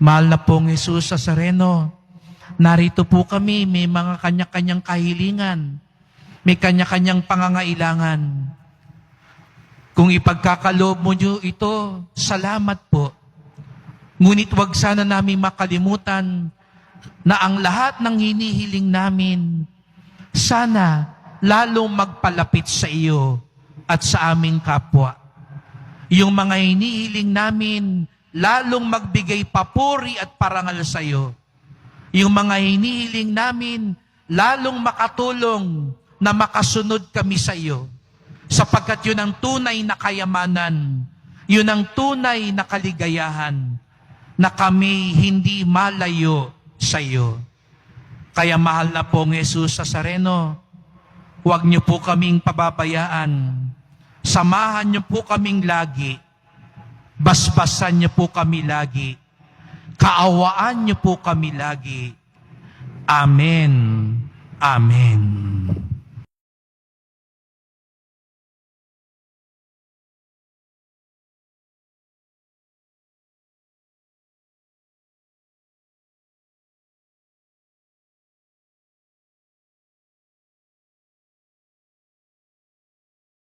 Mahal na pong Jesus sa Sareno, narito po kami, may mga kanya-kanyang kahilingan, may kanya-kanyang pangangailangan. Kung ipagkakaloob mo nyo ito, salamat po. Ngunit wag sana namin makalimutan na ang lahat ng hinihiling namin, sana lalong magpalapit sa iyo at sa aming kapwa. Yung mga hinihiling namin, lalong magbigay papuri at parangal sa iyo. Yung mga hinihiling namin, lalong makatulong na makasunod kami sa iyo. Sapagkat yun ang tunay na kayamanan, yun ang tunay na kaligayahan, na kami hindi malayo sa iyo. Kaya mahal na pong Jesus sa Sareno, huwag niyo po kaming pababayaan. Samahan niyo po kaming lagi. Basbasan niyo po kami lagi. Kaawaan niyo po kami lagi. Amen. Amen.